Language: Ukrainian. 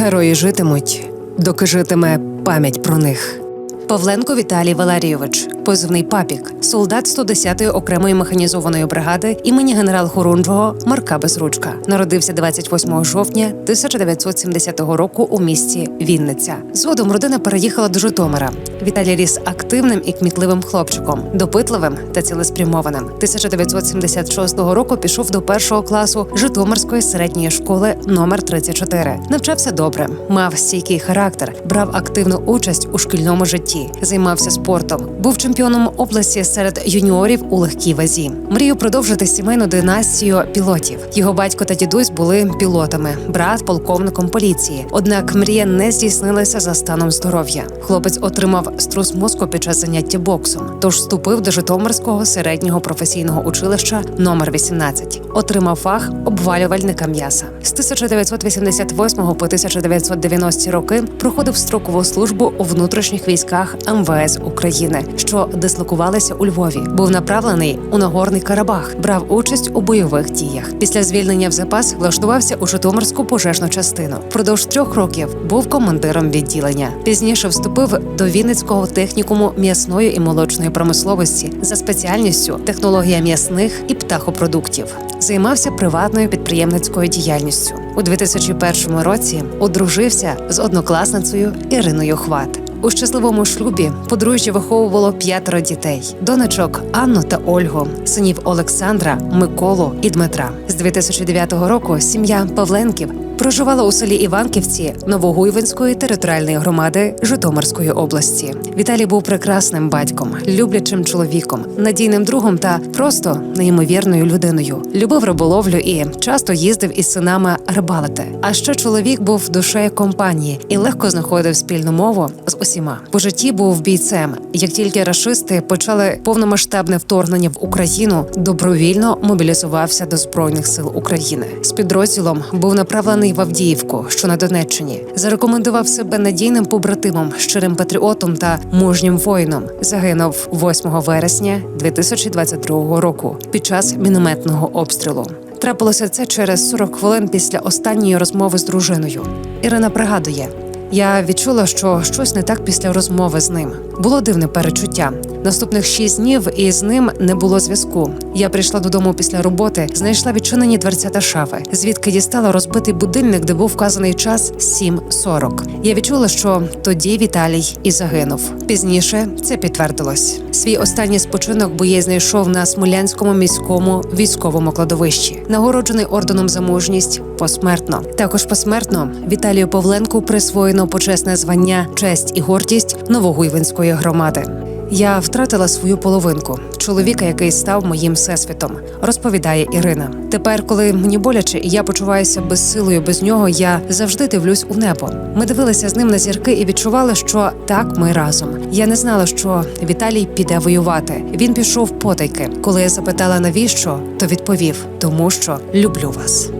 Герої житимуть, доки житиме пам'ять про них. Павленко Віталій Валерійович, позивний папік, солдат 110-ї окремої механізованої бригади імені генерал Хорунжого Марка Безручка. Народився 28 жовтня 1970 року у місті Вінниця. Згодом родина переїхала до Житомира. Віталій ріс активним і кмітливим хлопчиком, допитливим та цілеспрямованим. 1976 року пішов до першого класу Житомирської середньої школи номер 34. Навчався добре, мав стійкий характер, брав активну участь у шкільному житті, займався спортом, був чемпіоном області серед юніорів у легкій вазі. Мрію продовжити сімейну династію пілотів. Його батько та дідусь були пілотами, брат полковником поліції. Однак мрія не здійснилася за станом здоров'я. Хлопець отримав струс мозку під час заняття боксом, тож вступив до Житомирського середнього професійного училища номер 18. Отримав фах обвалювальника м'яса. З 1988 по 1990 роки проходив строкову службу у внутрішніх військах МВС України, що дислокувалися у Львові. Був направлений у Нагорний Карабах, брав участь у бойових діях. Після звільнення в запас влаштувався у Житомирську пожежну частину. Впродовж трьох років був командиром відділення. Пізніше вступив до Вінницького технікуму м'ясної і молочної промисловості за спеціальністю технологія м'ясних і птахопродуктів. Займався приватною підприємницькою діяльністю. У 2001 році одружився з однокласницею Іриною Хват. У щасливому шлюбі подружжя виховувало п'ятеро дітей: донечок Анну та Ольгу, синів Олександра, Миколу і Дмитра. З 2009 року сім'я Павленків проживала у селі Іванківці Новогуйвинської територіальної громади Житомирської області. Віталій був прекрасним батьком, люблячим чоловіком, надійним другом та просто неймовірною людиною. Любив риболовлю і часто їздив із синами рибалити. А ще чоловік був душею компанії і легко знаходив спільну мову з усіма. По житті був бійцем. Як тільки рашисти почали повномасштабне вторгнення в Україну, добровільно мобілізувався до збройних сил України. З підрозділом був направлений в Авдіївку, що на Донеччині, зарекомендував себе надійним побратимом, щирим патріотом та мужнім воїном. Загинув 8 вересня 2022 року під час мінометного обстрілу. Трапилося це через 40 хвилин після останньої розмови з дружиною. Ірина пригадує. Я відчула, що щось не так після розмови з ним. Було дивне перечуття. Наступних шість днів із ним не було зв'язку. Я прийшла додому після роботи, знайшла відчинені дверцята шафи, звідки дістала розбитий будильник, де був вказаний час 7.40. Я відчула, що тоді Віталій і загинув. Пізніше це підтвердилось. Свій останній спочинок боєць знайшов на Смолянському міському військовому кладовищі, нагороджений орденом за мужність посмертно. Також посмертно Віталію Павленку присвоєно почесне звання честь і гордість Новогуйвинської громади. Я втратила свою половинку, чоловіка, який став моїм всесвітом, розповідає Ірина. Тепер, коли мені боляче, і я почуваюся безсилою без нього, я завжди дивлюсь у небо. Ми дивилися з ним на зірки і відчували, що так ми разом. Я не знала, що Віталій піде воювати. Він пішов потайки. Коли я запитала навіщо, то відповів: тому що люблю вас.